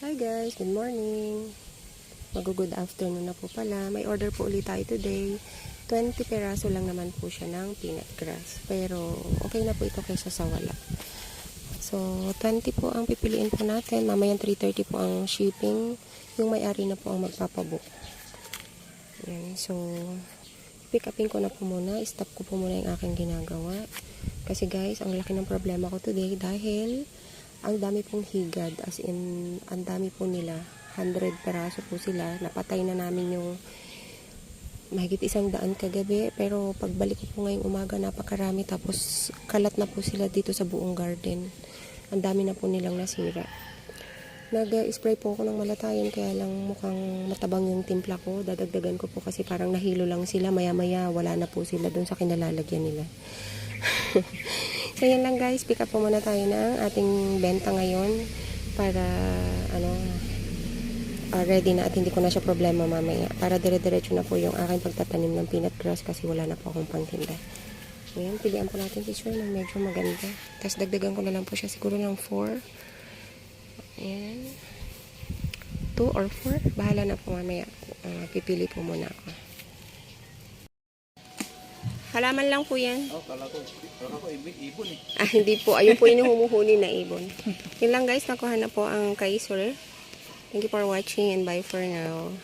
Hi guys, good morning. Mag-good afternoon na po pala. May order po ulit tayo today. 20 peraso lang naman po siya ng peanut grass. Pero okay na po ito kaysa sa wala. So, 20 po ang pipiliin po natin. Mamayang 3.30 po ang shipping. Yung may-ari na po ang magpapabook. Yan. So, pick upin ko na po muna. Stop ko po muna yung aking ginagawa. Kasi guys, ang laki ng problema ko today dahil ang dami pong higad. As in, ang dami po nila. 100 peraso po sila. Napatay na namin yung mahigit isang daan kagabi. Pero pagbalik ko po ngayong umaga, napakarami. Tapos kalat na po sila dito sa buong garden. Ang dami na po nilang nasira. Nag-spray po ako ng malatayan kaya lang mukhang matabang yung timpla ko. Dadagdagan ko po kasi parang nahilo lang sila. Maya-maya wala na po sila dun sa kinalalagyan nila. so yan lang guys, pick up po muna tayo ng ating benta ngayon para ano ah, ready na at hindi ko na siya problema mamaya. Para dire-diretso na po yung aking pagtatanim ng peanut grass kasi wala na po akong pangtinda. Ayan, pilihan po natin si Sir ng medyo maganda. Tapos dagdagan ko na lang po siya siguro ng 4. Ayan. 2 or 4. Bahala na po mamaya. Ah, pipili po muna ako. Halaman lang po yan. Oh, kala ko, kala ko ibon eh. Ah, hindi po. Ayun po yung humuhuli na ibon. Yun lang guys, nakuha na po ang kay Sir. Thank you for watching and bye for now.